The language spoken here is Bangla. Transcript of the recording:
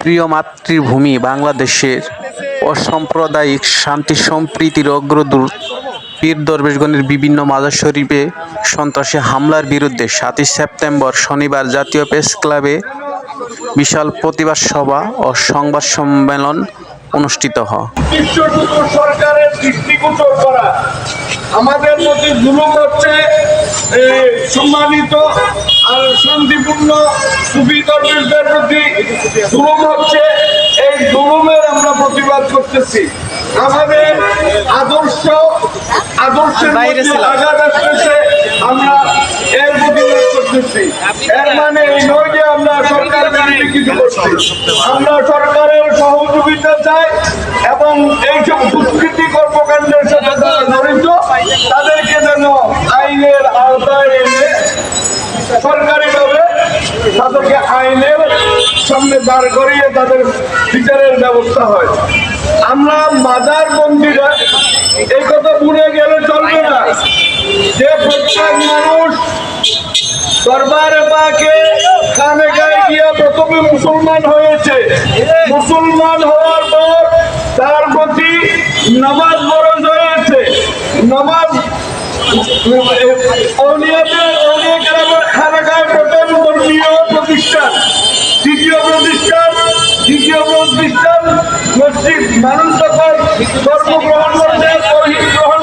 প্রিয় মাতৃভূমি বাংলাদেশের অসাম্প্রদায়িক শান্তি সম্প্রীতির অগ্রদূত পীর দরবেশগণের বিভিন্ন মাজার শরীফে সন্ত্রাসী হামলার বিরুদ্ধে সাতই সেপ্টেম্বর শনিবার জাতীয় প্রেস ক্লাবে বিশাল প্রতিবাদ সভা ও সংবাদ সম্মেলন অনুষ্ঠিত হয়। আমাদের হচ্ছে সম্মানিত শান্তিপূর্ণ সুফি দরবেশদের প্রতি জুলুম হচ্ছে। এই জুলুমের আমরা প্রতিবাদ করতেছি। আমাদের আদর্শ আদর্শের মধ্যে আঘাত আসতেছে আমরা এর প্রতিবাদ করতেছি। এর মানে এই নয় যে আমরা সরকার কিছু করছি। আমরা সরকারের সহযোগিতা চাই এবং এইসব দুষ্কৃতি কর্মকাণ্ডের সরকারিভাবে তাদেরকে আইনের সামনে দাঁড় করিয়ে তাদের বিচারের ব্যবস্থা হয়। আমরা মাজার বন্দিরা, এই কথা ভুলে গেলে চলবে না। যে প্রত্যেক মানুষ দরবারে পাকে কানে গায়ে গিয়া প্রথমে মুসলমান হয়েছে। মুসলমান হওয়ার পর তার প্রতি নামাজ বরজ হয়েছে। নামাজ অনিয়তের অনেক দ্বিতীয় প্রতিষ্ঠান মসজিদ মানুষ যখন ধর্ম গ্রহণ করছে তহিদ গ্রহণ